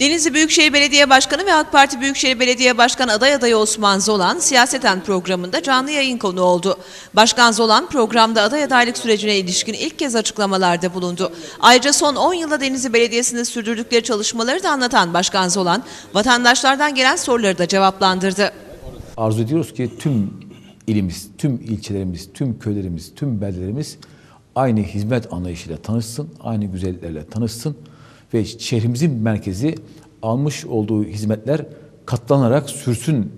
Denizli Büyükşehir Belediye Başkanı ve AK Parti Büyükşehir Belediye Başkanı aday adayı Osman Zolan, Siyaseten programında canlı yayın konu oldu. Başkan Zolan programda aday adaylık sürecine ilişkin ilk kez açıklamalarda bulundu. Ayrıca son 10 yılda Denizli Belediyesi'nde sürdürdükleri çalışmaları da anlatan Başkan Zolan, vatandaşlardan gelen soruları da cevaplandırdı. Arzu ediyoruz ki tüm ilimiz, tüm ilçelerimiz, tüm köylerimiz, tüm beldelerimiz aynı hizmet anlayışıyla tanışsın, aynı güzelliklerle tanışsın ve şehrimizin merkezi almış olduğu hizmetler katlanarak sürsün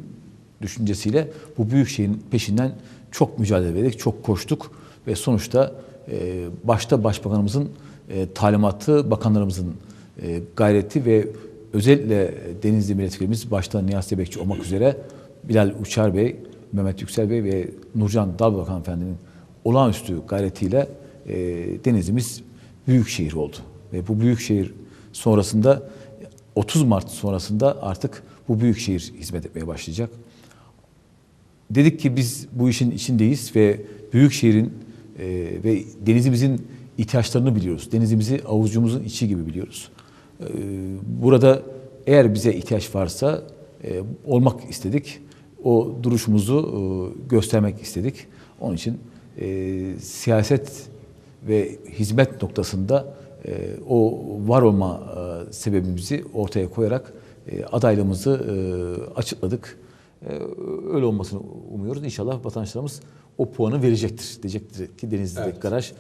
düşüncesiyle bu büyük şeyin peşinden çok mücadele verdik, çok koştuk ve sonuçta e, başta başbakanımızın e, talimatı, bakanlarımızın e, gayreti ve özellikle Denizli milletvekilimiz başta Niyazi Bekçi olmak üzere Bilal Uçar Bey, Mehmet Yüksel Bey ve Nurcan Dalbakan Efendi'nin olağanüstü gayretiyle e, Denizli'miz büyük şehir oldu. Ve bu büyük şehir sonrasında 30 Mart sonrasında artık bu büyük şehir hizmet etmeye başlayacak. Dedik ki biz bu işin içindeyiz ve büyük şehrin e, ve denizimizin ihtiyaçlarını biliyoruz. Denizimizi avucumuzun içi gibi biliyoruz. E, burada eğer bize ihtiyaç varsa e, olmak istedik. O duruşumuzu e, göstermek istedik. Onun için e, siyaset ve hizmet noktasında o var olma e, sebebimizi ortaya koyarak e, adaylığımızı e, açıkladık. E, öyle olmasını umuyoruz. İnşallah vatandaşlarımız o puanı verecektir. Diyecektir ki Denizli'deki Evet. garaj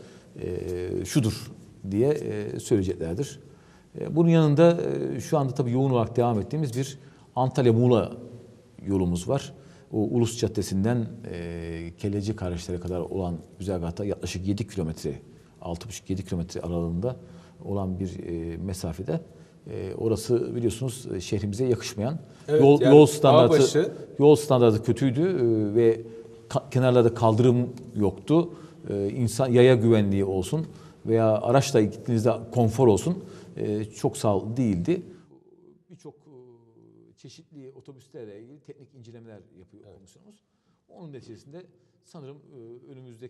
şudur diye söyleyeceklerdir. Bunun yanında şu anda tabii yoğun olarak devam ettiğimiz bir Antalya-Muğla yolumuz var. O Ulus Caddesi'nden Kelleci Kardeşler'e kadar olan güzergahta yaklaşık 7 kilometre, 6,5-7 kilometre aralığında olan bir e, mesafede. E, orası biliyorsunuz e, şehrimize yakışmayan Evet, yol, yani yol standartı yol standartı kötüydü e, ve ka- kenarlarda kaldırım yoktu. E, insan yaya güvenliği olsun veya araçla gittiğinizde konfor olsun e, çok sağlıklı değildi. Birçok e, çeşitli otobüslerle ilgili teknik incelemeler yapıyor komisyonumuz. Onun neticesinde sanırım e, önümüzdeki